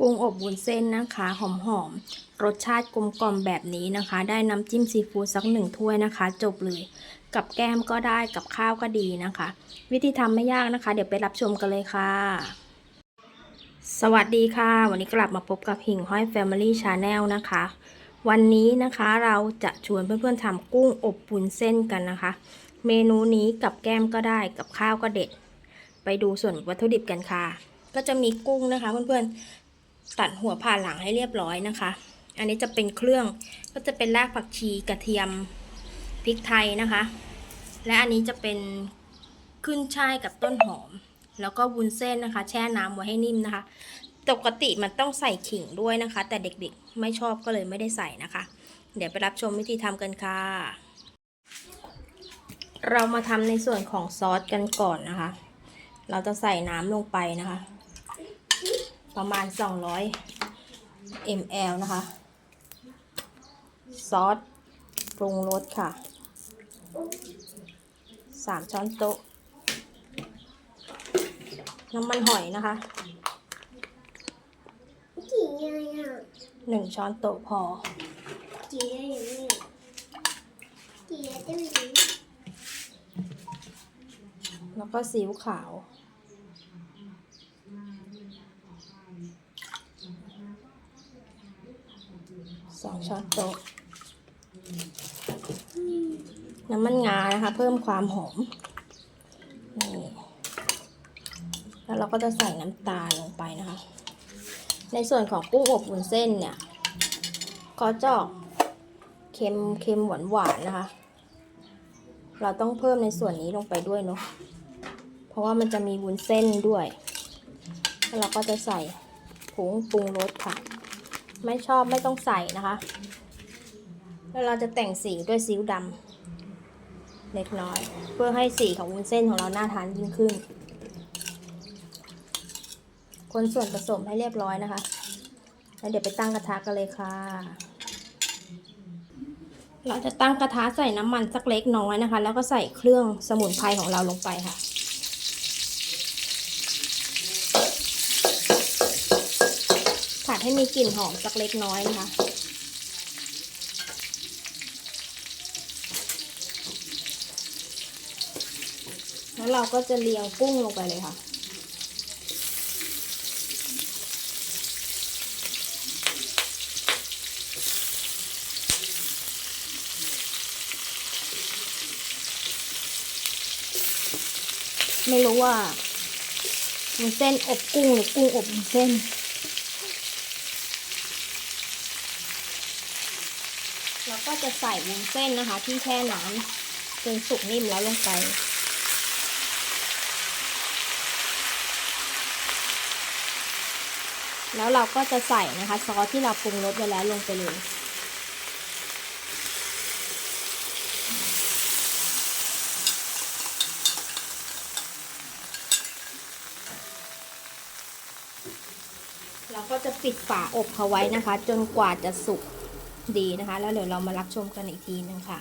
กุ้งอบวุ้นเส้นนะคะหอมๆรสชาติกลมกล่อมแบบนี้นะคะ ได้น้ำจิ้มซีฟู้ดสักหนึ่งถ้วยนะคะ จบเลย กับแก้มก็ได้กับข้าวก็ดีนะคะ วิธีทำไม่ยากนะคะ เดี๋ยวไปรับชมกันเลยค่ะ สวัสดีค่ะ วันนี้กลับมาพบกับหิ่งห้อย Family Channel นะคะ วันนี้นะคะเราจะชวนเพื่อนๆทำกุ้งอบวุ้นเส้นกันนะคะ เมนูนี้กับแก้มก็ได้กับข้าวก็เด็ด ไปดูส่วนวัตถุดิบกันค่ะก็จะมีกุ้งนะคะเพื่อนๆ ตัดหัวผ่าหลังให้เรียบร้อยนะคะ อันนี้จะเป็นเครื่องก็จะเป็นรากผักชีกระเทียมพริกไทยนะคะ และอันนี้จะเป็นขึ้นช่ายกับต้นหอม แล้วก็วุ้นเส้นนะคะ แช่น้ำไว้ให้นิ่มนะคะปกติมันต้องใส่ขิงด้วยนะคะ แต่เด็กๆไม่ชอบก็เลยไม่ได้ใส่นะคะ เดี๋ยวไปรับชมวิธีทำกันค่ะ เรามาทำในส่วนของซอสกันก่อนนะคะ เราจะใส่น้ำลงไปนะคะ ประมาณ 200 ml นะคะ ซอสปรุงรสค่ะ 3 ช้อนโต๊ะ น้ำมันหอยนะคะกี่ยังไงอะ1ช้อนโต๊ะพอกี่ได้ยังไงกี่ได้ยังไงแล้วก็ซีอิ๊วขาว สองช้อนโต๊ะน้ำมันงานะคะ เพิ่มความหอมนี่แล้วเราก็จะใส่น้ำตาลลงไปนะคะ ในส่วนของกุ้งอบวุ้นเส้นเนี่ยก็จะออกเค็มเค็มหวานหวานๆนะคะ เราต้องเพิ่มในส่วนนี้ลงไปด้วยเนาะเพราะว่ามันจะมีวุ้นเส้นด้วย แล้วเราก็จะใส่ผงปรุงรสค่ะ ไม่ชอบไม่ต้องใส่นะคะ แล้วเราจะแต่งสีด้วยซีอิ๊วดำเล็กน้อย เพื่อให้สีของวุ้นเส้นของเราน่าทานยิ่งขึ้น คนส่วนผสมให้เรียบร้อยนะคะ แล้วเดี๋ยวไปตั้งกระทะกันเลยค่ะ เราจะตั้งกระทะใส่น้ำมันสักเล็กน้อยนะคะ แล้วก็ใส่เครื่องสมุนไพรของเราลงไปค่ะ ดให้มีกลิ่นหอมสักเล็กน้อยนะคะ แล้วเราก็จะเรียงกุ้งลงไปเลยค่ะไม่รู้ว่าวุ้นเส้นอบกุ้งหรือกุ้งอบวุ้นเส้น แล้วก็จะใส่วุ้นเส้นนะคะ ที่แช่น้ำจนสุกนิ่มแล้วลงไป แล้วเราก็จะใส่นะคะซอสที่เราปรุงรสไว้แล้วลงไปเลยเราก็จะปิดฝาอบเขาไว้นะคะ จนกว่าจะสุก ดีนะคะ แล้วเดี๋ยวเรามารับชมกันอีกทีนึงค่ะ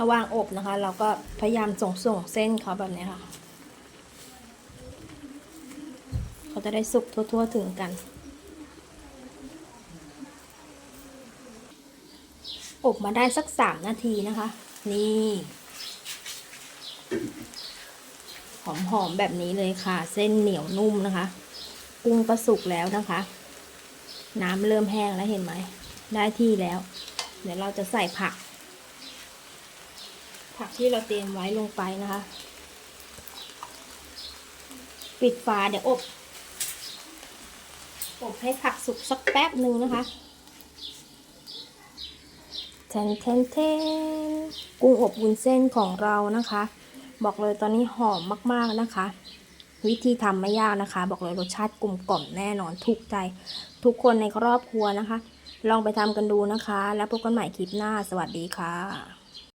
ระหว่างอบนะคะ เราก็พยายามส่งส่งเส้นเขาแบบนี้ค่ะ เขาจะได้สุกทั่ว ๆ ถึงกัน อบมาได้สักสามนาทีนะคะ นี่หอมๆแบบนี้เลยค่ะ เส้นเหนียวนุ่มนะคะ กุ้งก็สุกแล้วนะคะ น้ำเริ่มแห้งแล้วเห็นไหม ได้ที่แล้ว เดี๋ยวเราจะใส่ผัก ผักที่เราเตรียมไว้ลงไปนะคะ ปิดฝาเดี๋ยวอบอบให้ผักสุกสักแป๊บหนึ่งนะคะเทนเทนเทนกุ้งอบวุ้นเส้นของเรานะคะ บอกเลยตอนนี้หอมมากๆนะคะ วิธีทำไม่ยากนะคะ บอกเลยรสชาติกลมกล่อมแน่นอนถูกใจ ทุกคนในครอบครัวนะคะ ลองไปทำกันดูนะคะ แล้วพบกันใหม่คลิปหน้า สวัสดีค่ะ